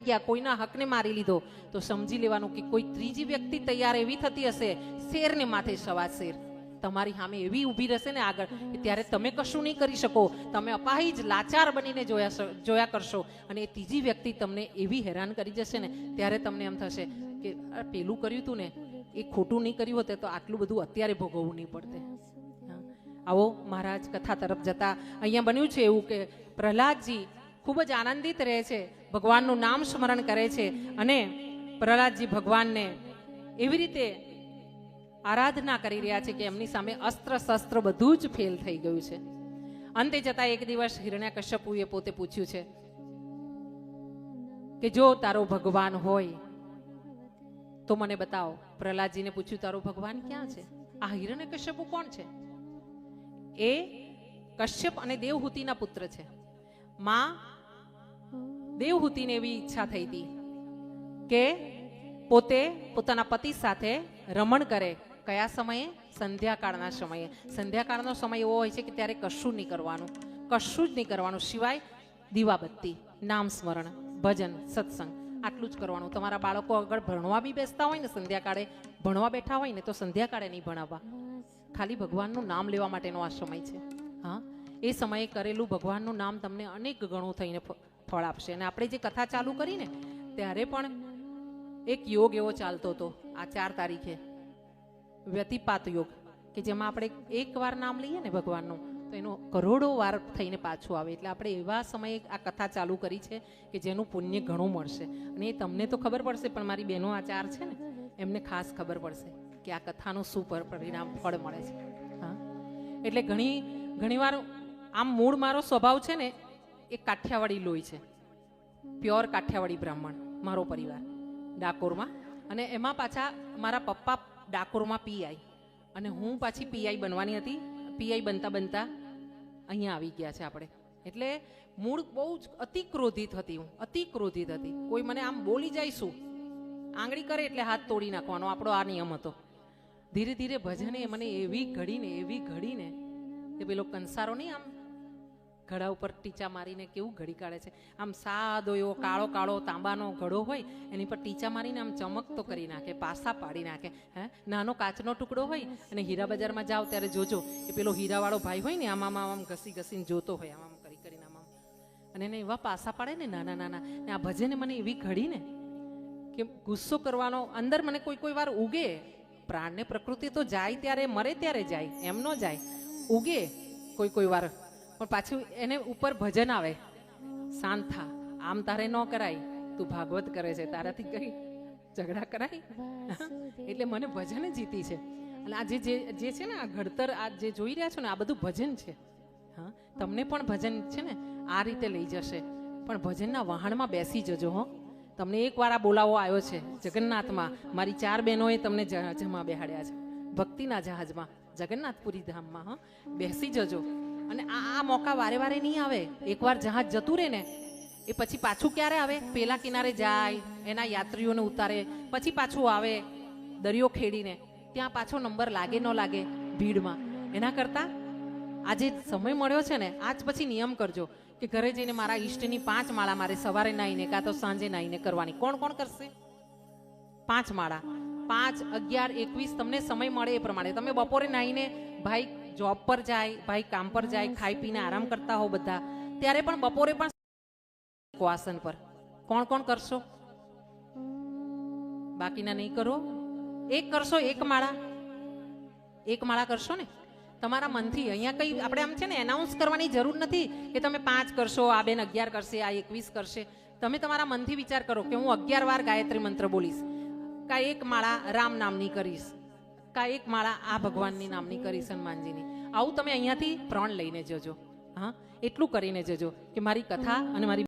ગયા, કોઈના હકને મારી લીધો. તો સમજી લેવાનું કે કોઈ ત્રીજી વ્યક્તિ તૈયાર એવી થતી હશે, શેરને માથે સવા શેર. તમારી સામે એવી ઊભી રહેશે ને આગળ કે ત્યારે તમે કશું નહીં કરી શકો. તમે અપાહી જ લાચાર બનીને જોયા જોયા કરશો અને એ ત્રીજી વ્યક્તિ તમને એવી હેરાન કરી જશે ને, ત્યારે તમને એમ થશે કે પેલું કર્યું હતું ને, એ ખોટું નહીં કર્યું હોતે તો આટલું બધું અત્યારે ભોગવવું નહીં પડતે. આવો, મહારાજ કથા તરફ જતા. અહીંયા બન્યું છે એવું કે, પ્રહલાદજી ખૂબ જ આનંદિત રહે છે. ભગવાનનું નામ સ્મરણ કરે છે અને પ્રહલાદજી ભગવાનને એવી રીતે આરાધના કરી રહ્યા છે કે એમની સામે અસ્ત્ર શસ્ત્ર બધું જ ફેલ થઈ ગયું છે. અંતે જતા એક દિવસ હિરણ્યકશ્યપુએ પોતે પૂછ્યું છે કે જો તારો ભગવાન હોય તો મને બતાવો. પ્રહલાદજીને પૂછ્યું, તારો ભગવાન ક્યાં છે? આ હિરણ્ય કશ્યપુ કોણ છે? એ કશ્યપ અને દેવહૂતિના પુત્ર છે. માં દેવહૂતિને એવી ઈચ્છા થઈ હતી કે પોતે પોતાના પતિ સાથે રમણ કરે કયા સમયે? સંધ્યાકાળના સમયે. સંધ્યાકાળનો સમય એવો હોય છે કે ત્યારે કશું નહીં કરવાનું. કશું જ નહીં કરવાનું સિવાય દીવાબત્તી, નામ સ્મરણ, ભજન, સત્સંગ, આટલું જ કરવાનું. તમારા બાળકો આગળ ભણવા બી બેસતા હોય ને સંધ્યાકાળે, ભણવા બેઠા હોય ને તો સંધ્યાકાળે નહીં ભણાવવા. ખાલી ભગવાનનું નામ લેવા માટેનો આ સમય છે. હા? એ સમયે કરેલું ભગવાનનું નામ તમને અનેક ગણું થઈને ફળ આપશે. અને આપણે જે કથા ચાલુ કરીને ત્યારે પણ એક યોગ એવો ચાલતો હતો આ ચાર તારીખે. વ્યતિપાત યોગ, કે જેમાં આપણે એક વાર નામ લઈએ ને ભગવાનનું, તો એનો કરોડો વાર થઈને પાછું આવે. એટલે આપણે એવા સમયે આ કથા ચાલુ કરી છે કે જેનું પુણ્ય ઘણું મળશે. અને એ તમને તો ખબર પડશે, પણ મારી બહેનો આ ચાર છે ને, એમને ખાસ ખબર પડશે કે આ કથાનું શું પર પરિણામ ફળ મળે છે. હા? એટલે ઘણી, ઘણીવાર આમ મૂળ મારો સ્વભાવ છે ને એ કાઠિયાવાડી લોહી છે. પ્યોર કાઠિયાવાડી બ્રાહ્મણ, મારો પરિવાર, ડાકોરમાં. અને એમાં પાછા મારા પપ્પા ડાકોરમાં પીઆઈ અને હું પાછી પીઆઈ બનવાની હતી. પીઆઈ બનતા બનતા અહીંયા આવી ગયા છે આપણે. એટલે મૂળ બહુ જ અતિ ક્રોધિત હતી હું અતિ ક્રોધિત હતી. કોઈ મને આમ બોલી જાય શું? આંગળી કરે એટલે હાથ તોડી નાખવાનો, આપણો આ નિયમ હતો. ધીરે ધીરે ભજને મને એવી ઘડીને એવી ઘડીને કે પેલો કંસારો નહીં આમ ઘડા ઉપર ટીચા મારીને કેવું ઘડી કાઢે છે? આમ સાદો એવો કાળો કાળો તાંબાનો ઘડો હોય, એની પર ટીચા મારીને આમ ચમકતો કરી નાખે, પાસા પાડી નાખે, હે? નાનો કાચનો ટુકડો હોય અને હીરા બજારમાં જાઓ ત્યારે જોજો, એ પેલો હીરાવાળો ભાઈ હોય ને, આમ આમ આમ ઘસી ઘસીને જોતો હોય, આમ આમ કરી કરીને આમ. અને એને એવા પાસા પાડે ને નાના નાના, ને આ ભજને મને એવી ઘડી ને કે ગુસ્સો કરવાનો, અંદર મને કોઈ કોઈ વાર ઉગે. પ્રાણને પ્રકૃતિ તો જાય ત્યારે, મરે ત્યારે જાય, એમ ન જાય. ઉગે કોઈ કોઈ વાર. પણ પાછું એને ઉપર ભજન આવે. શાંત થા. આમ તારે ન કરાય. તું ભાગવત કરે છે. તારાથી કઈ ઝઘડા કરાય? એટલે મને ભજન જીતી છે. અને આ જે જે- છે ને આ ઘડતર, આ જે જોઈ રહ્યા છો ને, આ બધું ભજન છે. હા? તમને પણ ભજન છે ને, આ રીતે લઈ જશે. પણ ભજનના વહાણમાં બેસી જજો, હો. તમને એકવાર આ બોલાવો આવ્યો છે, જગન્નાથમાં. મારી ચાર બહેનોએ તમને જમા બેહાડ્યા છે. ભક્તિના જહાજમાં, જગન્નાથપુરી ધામમાં, હા. બેસી જજો. અને આ આ મોકા વારે વારે નહીં આવે. એકવાર જહાજ જતું રહે ને, એ પછી પાછું ક્યારે આવે? પેલા કિનારે જાય, એના યાત્રીઓને ઉતારે, પછી પાછું આવે દરિયો ખેડીને. ત્યાં પાછો નંબર લાગે ન લાગે ભીડમાં. એના કરતાં આજે સમય મળ્યો છે ને, આજ પછી નિયમ કરજો કે ઘરે જઈને મારા ઈષ્ટની પાંચ માળા મારે સવારે નાહીને કાં તો સાંજે નાહીને કરવાની. કોણ કોણ કરશે? પાંચ માળા. પાંચ, અગિયાર, એકવીસ, તમને સમય મળે એ પ્રમાણે. તમે બપોરે નાહીને ભાઈ જોબ પર જાય ભાઈ કામ પર જાય ખાઈ પીને આરામ કરતા હો બધા. ત્યારે પણ બપોરે પણ આસન પર. કોણ કોણ કરશો? બાકીના નહીં કરો. એક કરશો એક માળા. એક માળા કરશો ને? તમારા મનથી અહીંયા કઈ આપણે આમ છે ને એનાઉન્સ કરવાની જરૂર નથી કે તમે પાંચ કરશો આ બેન અગિયાર કરશે આ એકવીસ કરશે. તમે તમારા મનથી વિચાર કરો કે હું અગિયાર વાર ગાયત્રી મંત્ર બોલીશ. કા એક માળા રામ નામની કરીશ. કા એક માળા આ ભગવાનની નામની કરી હનુમાનજીની આવું તમે અહીંયાથી પ્રણ લઈને જજો. હા? એટલું કરીને જજો કે મારી કથા અને મારી